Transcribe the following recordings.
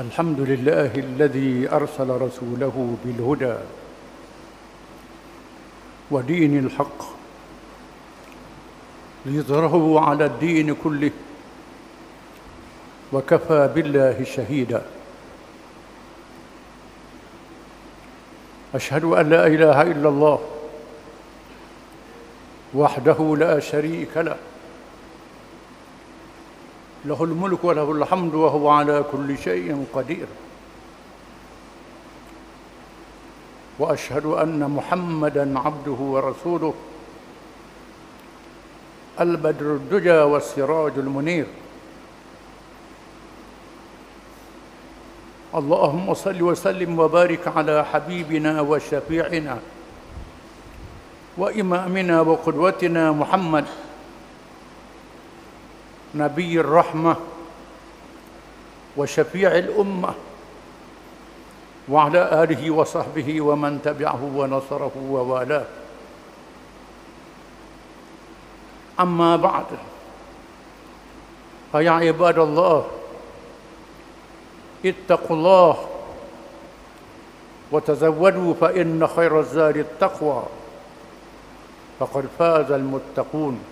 الحمد لله الذي أرسل رسوله بالهدى ودين الحق ليظهره على الدين كله وكفى بالله شهيدا. أشهد أن لا إله إلا الله وحده لا شريك له له الملك وله الحمد وهو على كل شيء قدير. وأشهد أن محمدا عبده ورسوله البدر الدجى والسراج المنير. اللهم صل وسلم وبارك على حبيبنا وشفيعنا وإمامنا وقدوتنا محمد نبي الرحمة وشفيع الأمة وعلى آله وصحبه ومن تبعه ونصره ووالاه. أما بعد فيا عباد الله اتقوا الله وتزودوا فإن خير الزاد التقوى فقد فاز المتقون.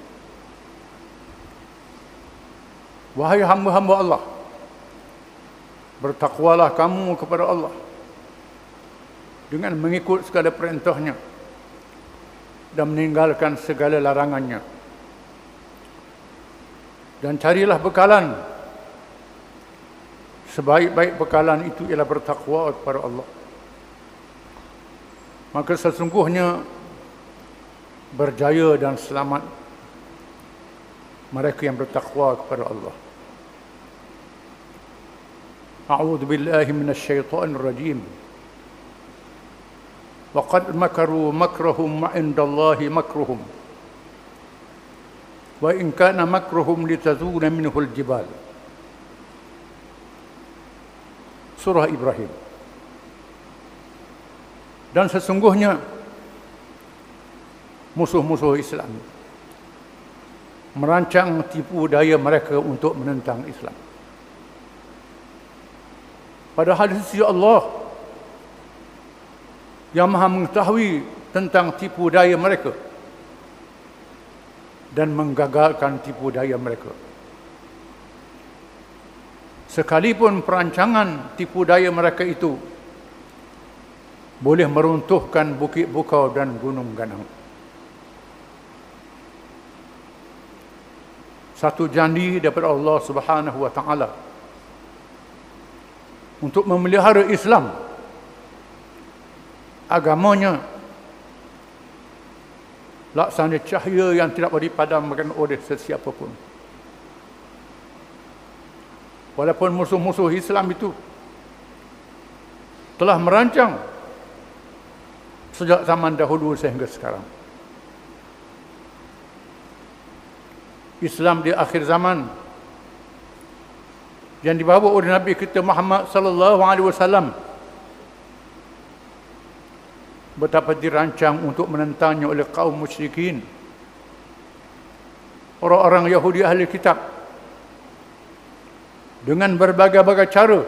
Wahai hamba-hamba Allah Bertakwalah kamu kepada Allah Dengan mengikut segala perintahnya Dan meninggalkan segala larangannya. Dan carilah bekalan. Sebaik-baik bekalan itu ialah bertakwa kepada Allah. Maka sesungguhnya Berjaya dan selamat Yang bertakwa kepada Allah. أعوذ بالله من الشيطان الرجيم وقد مكروا مكرهم عند الله مكرهم وإن كان مكرهم لتزول منه الجبال Surah Ibrahim. Dan sesungguhnya Musuh-musuh Islam Merancang tipu daya mereka untuk menentang Islam Padahal sisi Allah yang maha mengetahui tentang tipu daya mereka dan menggagalkan tipu daya mereka. Sekalipun perancangan tipu daya mereka itu boleh meruntuhkan bukit bukau dan gunung ganang. Satu janji daripada Allah Subhanahu wa taala. Untuk memelihara Islam. Agamanya. Laksana cahaya yang tidak boleh dipadamkan oleh sesiapa pun. Walaupun musuh-musuh Islam itu telah merancang sejak zaman dahulu sehingga sekarang Islam di akhir zaman. Yang dibawa oleh Nabi kita Muhammad sallallahu alaihi wasallam. Betapa dirancang untuk menentangnya oleh kaum musyrikin. Orang-orang Yahudi ahli kitab. Dengan berbagai-bagai cara.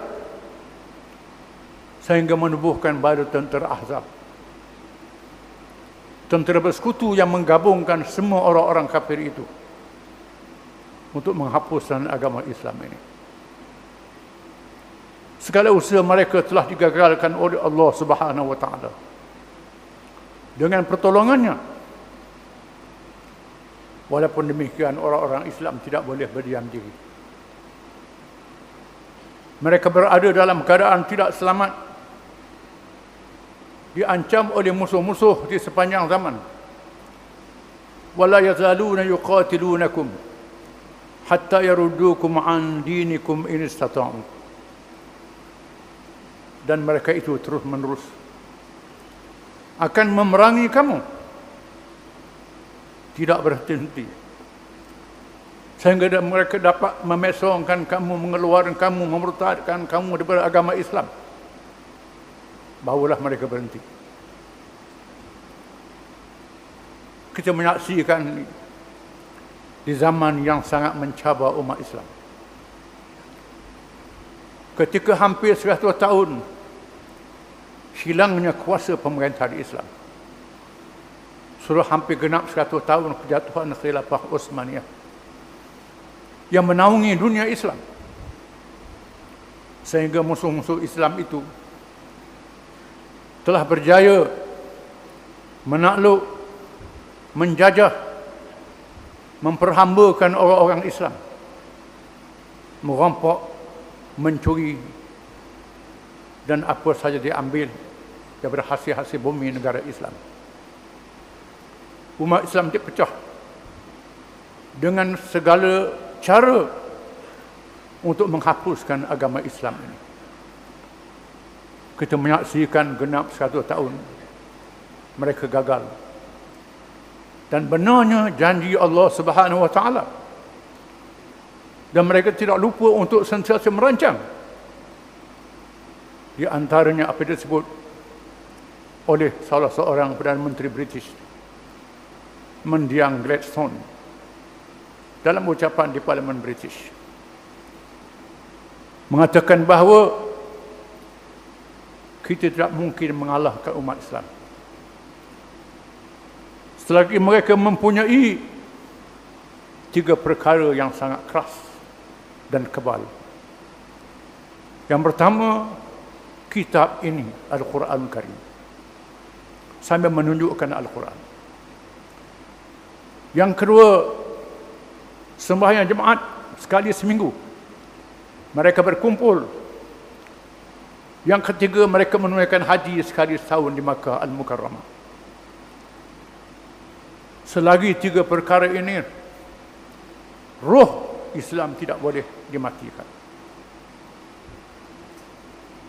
Sehingga menubuhkan baru tentera Ahzab. Tentera bersekutu yang menggabungkan semua orang-orang kafir itu untuk menghapuskan agama Islam ini. Segala usaha mereka telah digagalkan oleh Allah Subhanahu wa taala. Dengan pertolongannya. Walaupun demikian orang-orang Islam tidak boleh berdiam diri. Mereka berada dalam keadaan tidak selamat. Diancam oleh musuh-musuh di sepanjang zaman. Wala yazaluna yuqatilunakum hatta yaruddukum an dinikum in istata'u. Dan mereka itu terus menerus akan memerangi kamu. Tidak berhenti. Sehingga mereka dapat memesongkan kamu mengeluarkan kamu memurtadkan kamu daripada agama Islam. Barulah mereka berhenti. Kita menyaksikan di zaman yang sangat mencabar umat Islam ketika hampir 100 tahun hilangnya kuasa pemerintah di Islam. Sudah hampir genap 100 tahun kejatuhan khilafah Utsmaniyah yang menaungi dunia Islam. Sehingga musuh-musuh Islam itu telah berjaya menakluk, menjajah, memperhambakan orang-orang Islam. Merampok, mencuri dan apa saja diambil daripada hasil-hasil bumi negara Islam. Umat Islam dipecah dengan segala cara untuk menghapuskan agama Islam ini. Kita menyaksikan genap satu tahun mereka gagal. Dan benarnya janji Allah Subhanahu Wa Taala. Dan mereka tidak lupa untuk sentiasa merancang. Di antaranya apa disebut oleh salah seorang Perdana Menteri British mendiang Gladstone dalam ucapan di Parlimen British mengatakan bahawa kita tidak mungkin mengalahkan umat Islam selagi mereka mempunyai tiga perkara yang sangat keras dan kebal yang pertama kitab ini Al-Quran Karim sambil menunjukkan Al-Quran. Yang kedua, sembahyang jemaat sekali seminggu. Mereka berkumpul. Yang ketiga, mereka menunaikan haji sekali setahun di Makkah Al-Mukarramah. Selagi tiga perkara ini, roh Islam tidak boleh dimatikan.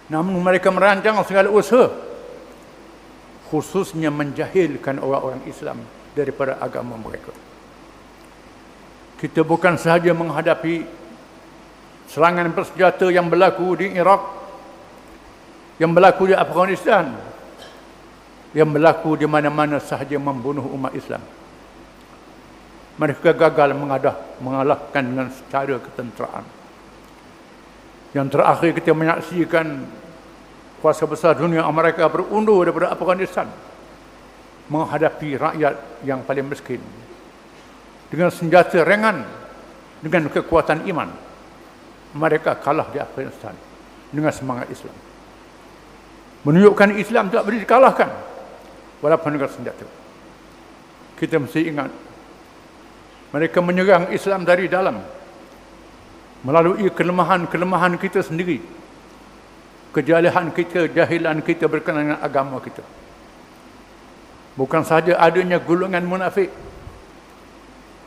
Namun mereka merancang segala usaha khususnya menjahilkan orang-orang Islam daripada agama mereka. Kita bukan sahaja menghadapi serangan bersenjata yang berlaku di Iraq, yang berlaku di Afghanistan, yang berlaku di mana-mana sahaja membunuh umat Islam. Mereka gagal mengadah, mengalahkan dengan secara ketenteraan. Yang terakhir kita menyaksikan kuasa besar dunia Amerika berundur daripada Afghanistan menghadapi rakyat yang paling miskin. Dengan senjata ringan dengan kekuatan iman mereka kalah di Afghanistan dengan semangat Islam. Menunjukkan Islam tidak boleh dikalahkan walaupun dengan senjata. Kita mesti ingat mereka menyerang Islam dari dalam melalui kelemahan-kelemahan kita sendiri kejalahan kita, jahilan kita berkenaan dengan agama kita. Bukan sahaja adanya gulungan munafik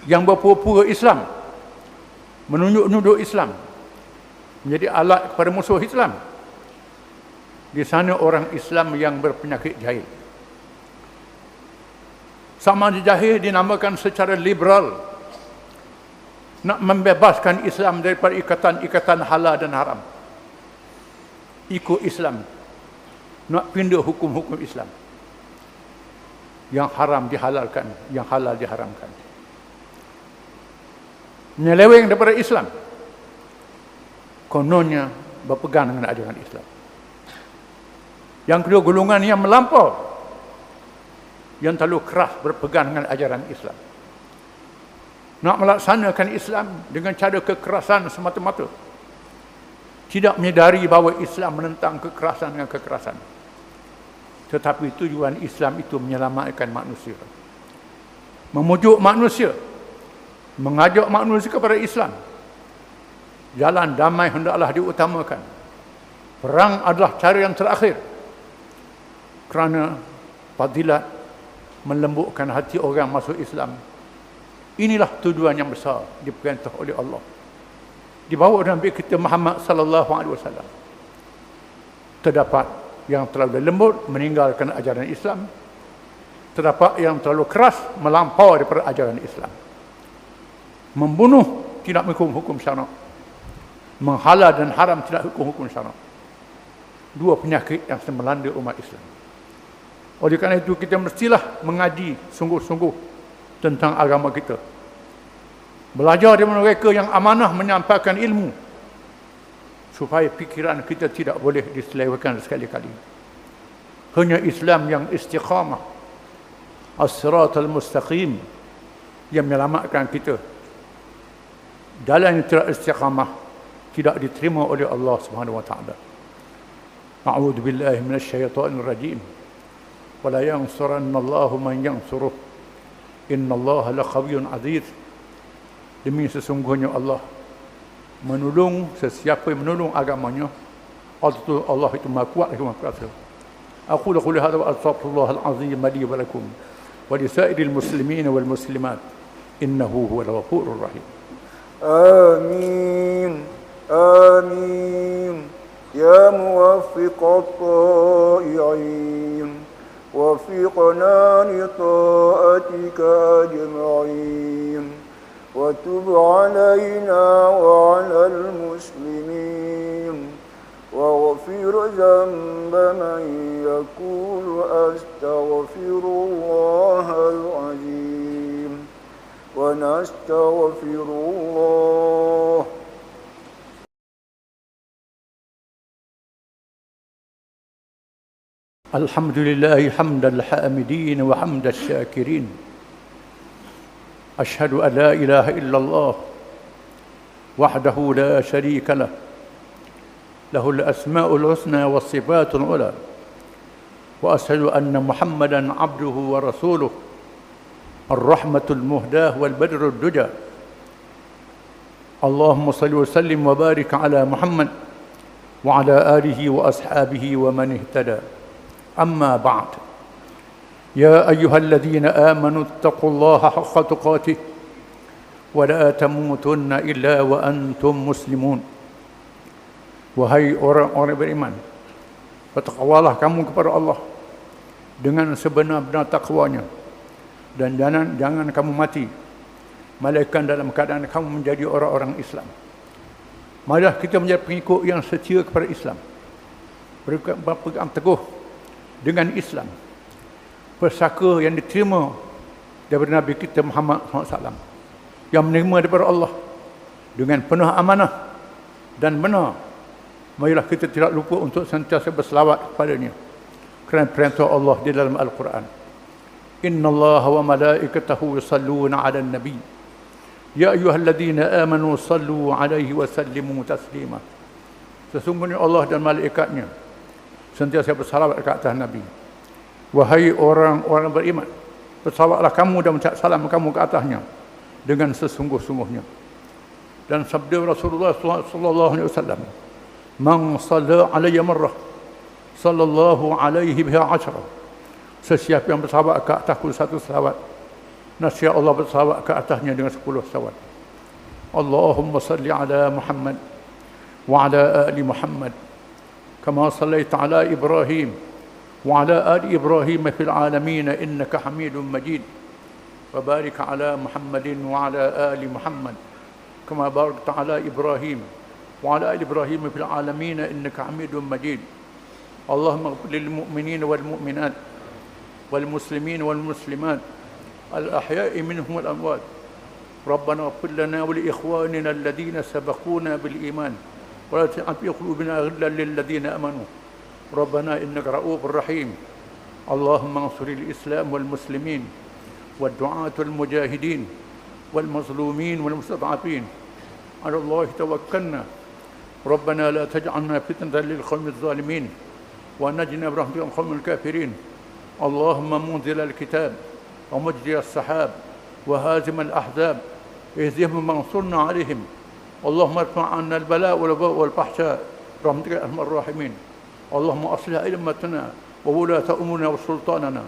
yang berpura-pura Islam, menunjuk-nunjuk Islam, menjadi alat kepada musuh Islam. Di sana orang Islam yang berpenyakit jahil. Sama jahil dinamakan secara liberal nak membebaskan Islam daripada ikatan-ikatan halal dan haram. Ikut Islam. Nak pindah hukum-hukum Islam. Yang haram dihalalkan yang halal diharamkan. Menyeleweng daripada Islam. Kononnya berpegang dengan ajaran Islam. Yang kedua golongan yang melampau. Yang terlalu keras berpegang dengan ajaran Islam nak melaksanakan Islam dengan cara kekerasan semata-mata tidak menyedari bahawa Islam menentang kekerasan dengan kekerasan. Tetapi tujuan Islam itu menyelamatkan manusia. Memujuk manusia. Mengajak manusia kepada Islam. Jalan damai hendaklah diutamakan. Perang adalah cara yang terakhir. Kerana fadilat melembutkan hati orang masuk Islam. Inilah tujuan yang besar diperintah oleh Allah dibawa Nabi kita Muhammad sallallahu alaihi wasallam. Terdapat yang terlalu lembut meninggalkan ajaran Islam. Terdapat yang terlalu keras melampau daripada ajaran Islam. Membunuh tidak menghukum hukum syarak. Menghalal dan haram tidak hukum hukum syarak. Dua penyakit yang melanda umat Islam. Oleh kerana itu kita mestilah mengaji sungguh-sungguh tentang agama kita Belajar dari mereka yang amanah menyampaikan ilmu. supaya pikiran kita tidak boleh diselewengkan sekali-kali. Hanya Islam yang istiqamah, as-siratal mustaqim yang menyelamatkan kita. Jalan yang tidak istiqamah tidak diterima oleh Allah Subhanahu wa taala. A'udzu billahi minasy syaithanir rajim. Wa la yansuranna Allahu man yansuruh innallaha laqawiyyun aziz. Demi sesungguhnya Allah menolong sesiapa yang menolong agamanya Allah Allah itu maha kuat lagi maha kuasa. Aku lah kuliah hadap astagfirullah al-azim mali wa lakum wa lisairil muslimin wal muslimat. Innahu huwa al-wafurur rahim. Amin. Amin. Ya muwafiq al-tai'in وفقنا لطاعتك أجمعين. وتب علينا وعلى المسلمين. واغفر ذنب من يقول أستغفر الله العظيم. ونستغفر الله الحمد لله حمد الحامدين وحمد الشاكرين. أشهد أن لا إله إلا الله وحده لا شريك له. له الأسماء الحسنى والصفات العلى. وأشهد أن محمدا عبده ورسوله. الرحمة المهداة والبدر الدجى. اللهم صل وسلم وبارك على محمد وعلى آله وأصحابه ومن اهتدى. أما بعد يا أيها الذين آمنوا اتقوا الله حق تقاته ولا تموتن إلا وأنتم مسلمون Wahai orang-orang beriman Bertakwalah kamu kepada Allah Dengan sebenar-benar takwanya Dan jangan, jangan kamu mati Malaikat dalam keadaan kamu menjadi orang-orang Islam Malah kita menjadi pengikut yang setia kepada Islam Berpegang teguh dengan Islam. Persaka yang diterima daripada Nabi kita Muhammad SAW. Yang menerima daripada Allah Dengan penuh amanah dan benar. Marilah kita tidak lupa untuk sentiasa berselawat kepadanya kerana perintah Allah di dalam Al-Quran. Inna Allah wa malaikatahu yusalluna ala nabi Ya ayuhalladzina amanu sallu alaihi wa sallimu taslima. Sesungguhnya Allah dan malaikatnya sentiasa bersalawat ke atas Nabi Wahai orang-orang beriman Bersalawatlah kamu dan mengucap salam kamu ke atasnya Dengan sesungguh-sungguhnya Dan sabda Rasulullah sallallahu alaihi wasallam Man salla alayya marrah sallallahu alaihi biha ashra. Sesiapa yang bersahabat ke atasku satu salawat. Nasihat Allah bersahabat ke atasnya dengan sepuluh salawat. Allahumma salli ala Muhammad wa ala ali Muhammad. Sallaita ala Ibrahim wa ala ali Ibrahim fil alamin innaka hamidun majid. وبارك على محمد وعلى آل محمد كما باركت على إبراهيم وعلى آل إبراهيم في العالمين إنك حميد مجيد. اللهم اغفر للمؤمنين والمؤمنات والمسلمين والمسلمات الأحياء منهم والأموات. ربنا اغفر لنا ولإخواننا الذين سبقونا بالإيمان. ولا تجعل في قلوبنا غلا للذين آمنوا. ربنا إنك رؤوف رحيم. اللهم انصر الإسلام والمسلمين والدعاة المجاهدين والمظلومين والمستضعفين. على الله توكلنا. ربنا لا تجعلنا فتنة للقوم الظالمين ونجنا برحمتك من القوم الكافرين. اللهم منزل الكتاب ومجري السحاب وهازم الأحزاب. اهزمهم وانصرنا عليهم. اللهم ارفع عنا البلاء والوباء والفحشاء برحمتك يا ارحم الراحمين اللهم اصلح ائمتنا وولاة امورنا وسلطاننا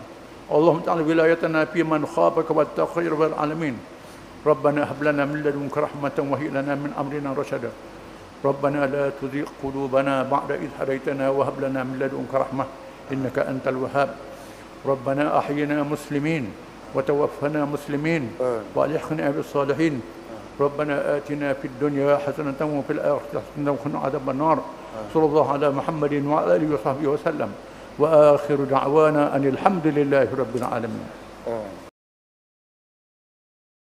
اللهم اجعل ولايتنا في من خافك واتقي رب العالمين ربنا هب لنا من لدنك رحمة وهي لنا من أمرنا رشدا ربنا لا تزغ قلوبنا بعد إذ هديتنا وهب لنا من لدنك رحمة إنك أنت الوهاب ربنا أحينا مسلمين وتوفنا مسلمين وألحقنا بالصالحين ربنا آتنا في الدنيا حسنة وفي الآخرة حسنة وقنا عذاب النار. صلى الله على محمد وعلى آله وصحبه وسلم. وآخر دعوانا أن الحمد لله رب العالمين.